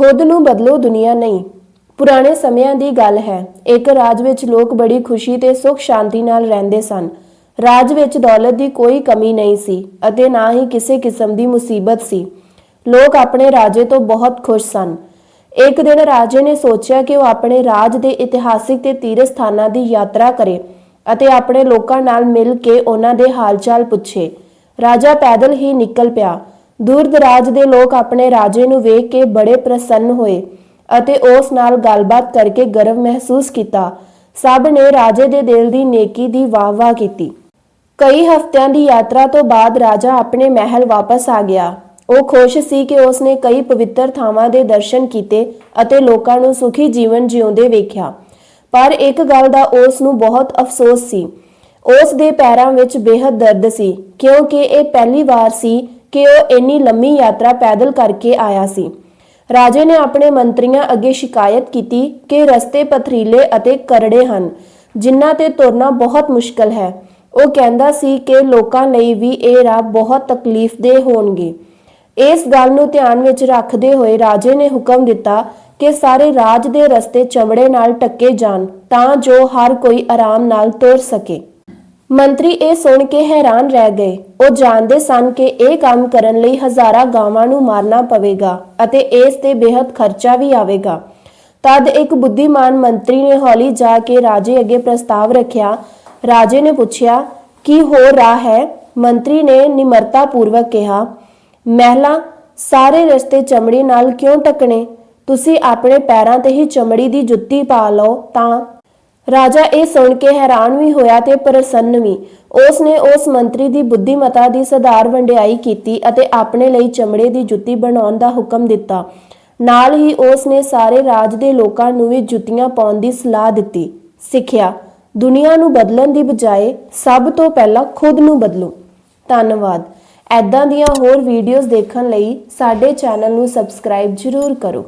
ਖੁਦ ਨੂੰ ਬਦਲੋ ਦੁਨੀਆ ਨਹੀਂ। ਪੁਰਾਣੇ ਸਮਿਆਂ ਦੀ ਗੱਲ ਹੈ, ਇੱਕ ਰਾਜ ਵਿੱਚ ਲੋਕ ਬੜੀ ਖੁਸ਼ੀ ਤੇ ਸੁੱਖ ਸ਼ਾਂਤੀ ਨਾਲ ਰਹਿੰਦੇ ਸਨ। ਰਾਜ ਵਿੱਚ ਦੌਲਤ ਦੀ ਕੋਈ ਕਮੀ ਨਹੀਂ ਸੀ ਅਤੇ ਨਾ ਹੀ ਕਿਸੇ ਕਿਸਮ ਦੀ ਮੁਸੀਬਤ ਸੀ। ਲੋਕ ਆਪਣੇ ਰਾਜੇ ਤੋਂ ਬਹੁਤ ਖੁਸ਼ ਸਨ। ਇੱਕ ਦਿਨ ਰਾਜੇ ਨੇ ਸੋਚਿਆ ਕਿ ਉਹ ਆਪਣੇ ਰਾਜ ਦੇ ਇਤਿਹਾਸਿਕ ਤੇ ਤੀਰਥ ਸਥਾਨਾਂ ਦੀ ਯਾਤਰਾ ਕਰੇ ਅਤੇ ਆਪਣੇ ਲੋਕਾਂ ਨਾਲ ਮਿਲ ਕੇ ਉਹਨਾਂ ਦੇ ਹਾਲਚਾਲ ਪੁੱਛੇ। ਰਾਜਾ ਪੈਦਲ ਹੀ ਨਿਕਲ ਪਿਆ। ਦੂਰ ਦਰਾਜ ਦੇ ਲੋਕ ਆਪਣੇ ਰਾਜੇ ਨੂੰ ਵੇਖ ਕੇ ਬੜੇ ਪ੍ਰਸੰਨ ਹੋਏ ਅਤੇ ਉਸ ਨਾਲ ਗੱਲਬਾਤ ਕਰਕੇ ਗਰਵ ਮਹਿਸੂਸ ਕੀਤਾ। ਸਭ ਨੇ ਰਾਜੇ ਦੇ ਦਿਲ ਦੀ ਨੇਕੀ ਦੀ ਵਾਹ-ਵਾਹ ਕੀਤੀ। ਕਈ ਹਫ਼ਤਿਆਂ ਦੀ ਯਾਤਰਾ ਤੋਂ ਬਾਅਦ ਰਾਜਾ ਆਪਣੇ ਮਹਿਲ ਵਾਪਸ ਆ ਗਿਆ। ਉਹ ਖੁਸ਼ ਸੀ ਕਿ ਉਸਨੇ ਕਈ ਪਵਿੱਤਰ ਥਾਵਾਂ ਦੇ ਦਰਸ਼ਨ ਕੀਤੇ ਅਤੇ ਲੋਕਾਂ ਨੂੰ ਸੁਖੀ ਜੀਵਨ ਜਿਉਂਦੇ ਵੇਖਿਆ। ਪਰ ਇੱਕ ਗੱਲ ਦਾ ਉਸ ਨੂੰ ਬਹੁਤ ਅਫਸੋਸ ਸੀ। ਉਸ ਦੇ ਪੈਰਾਂ ਵਿੱਚ ਬੇਹੱਦ ਦਰਦ ਸੀ, ਕਿਉਂਕਿ ਇਹ ਪਹਿਲੀ ਵਾਰ ਸੀ ਕਿ ਉਹ ਇੰਨੀ ਲੰਮੀ ਯਾਤਰਾ ਪੈਦਲ ਕਰਕੇ ਆਇਆ ਸੀ। ਰਾਜੇ ਨੇ ਆਪਣੇ ਮੰਤਰੀਆਂ ਅੱਗੇ ਸ਼ਿਕਾਇਤ ਕੀਤੀ ਕਿ ਰਸਤੇ ਪਥਰੀਲੇ ਅਤੇ ਕਰੜੇ ਹਨ, ਜਿਨ੍ਹਾਂ ਤੇ ਤੁਰਨਾ ਬਹੁਤ ਮੁਸ਼ਕਲ ਹੈ। ਉਹ ਕਹਿੰਦਾ ਸੀ ਕਿ ਲੋਕਾਂ ਲਈ ਵੀ ਇਹ ਰਾਹ ਬਹੁਤ ਤਕਲੀਫਦੇ ਹੋਣਗੇ। ਇਸ ਗੱਲ ਨੂੰ ਧਿਆਨ ਵਿੱਚ ਰੱਖਦੇ ਹੋਏ ਰਾਜੇ ਨੇ ਹੁਕਮ ਦਿੱਤਾ ਕਿ ਸਾਰੇ ਰਾਜ ਦੇ ਰਸਤੇ ਚਮੜੇ ਨਾਲ ਟੱਕੇ ਜਾਣ, ਤਾਂ ਜੋ ਹਰ ਕੋਈ ਆਰਾਮ ਨਾਲ ਤੁਰ ਸਕੇ। ਮੰਤਰੀ ਇਹ ਸੁਣ ਕੇ ਹੈਰਾਨ ਰਹਿ ਗਏ। ਉਹ ਜਾਣਦੇ ਸਨ ਕਿ ਇਹ ਕੰਮ ਕਰਨ ਲਈ ਹਜ਼ਾਰਾਂ ਗਾਵਾਂ ਨੂੰ ਮਾਰਨਾ ਪਵੇਗਾ ਅਤੇ ਇਸ ਤੇ ਬੇਹੱਦ ਖਰਚਾ ਵੀ ਆਵੇਗਾ। ਤਦ ਇੱਕ ਬੁੱਧੀਮਾਨ ਮੰਤਰੀ ਨੇ ਹੌਲੀ ਜਾ ਕੇ ਰਾਜੇ ਅੱਗੇ ਪ੍ਰਸਤਾਵ ਰੱਖਿਆ। ਰਾਜੇ ਨੇ ਪੁੱਛਿਆ, ਕੀ ਹੋਰ ਰਾਹ ਹੈ? ਮੰਤਰੀ ਨੇ ਨਿਮਰਤਾ ਪੂਰਵਕ ਕਿਹਾ, ਮਹਿਲਾ, ਸਾਰੇ ਰਸਤੇ ਚਮੜੀ ਨਾਲ ਕਿਉਂ ਟਕਣੇ ਤੁਸੀਂ ਆਪਣੇ ਪੈਰਾਂ ਤੇ ਹੀ ਚਮੜੀ ਦੀ ਜੁੱਤੀ ਪਾ ਲਓ ਤਾਂ ਰਾਜਾ ਇਹ ਸੁਣ ਕੇ ਹੈਰਾਨ ਵੀ ਹੋਇਆ ਤੇ ਪ੍ਰਸੰਨ ਵੀ। ਉਸ ਨੇ ਉਸ ਮੰਤਰੀ ਦੀ ਬੁੱਧੀਮਤਾ ਦੀ ਸਧਾਰ ਵੰਡਿਆਈ ਕੀਤੀ ਅਤੇ ਆਪਣੇ ਲਈ ਚਮੜੇ ਦੀ ਜੁੱਤੀ ਬਣਾਉਣ ਦਾ ਹੁਕਮ ਦਿੱਤਾ। ਨਾਲ ਹੀ ਉਸ ਨੇ ਸਾਰੇ ਰਾਜ ਦੇ ਲੋਕਾਂ ਨੂੰ ਵੀ ਜੁੱਤੀਆਂ ਪਾਉਣ ਦੀ ਸਲਾਹ ਦਿੱਤੀ। ਸਿੱਖਿਆ, ਦੁਨੀਆ ਨੂੰ ਬਦਲਣ ਦੀ ਬਜਾਏ ਸਭ ਤੋਂ ਪਹਿਲਾਂ ਖੁਦ ਨੂੰ ਬਦਲੋ। ਧੰਨਵਾਦ। ਐਦਾਂ ਦੀਆਂ ਹੋਰ ਵੀਡੀਓਜ਼ ਦੇਖਣ ਲਈ ਸਾਡੇ ਚੈਨਲ ਨੂੰ ਸਬਸਕ੍ਰਾਈਬ ਜ਼ਰੂਰ ਕਰੋ।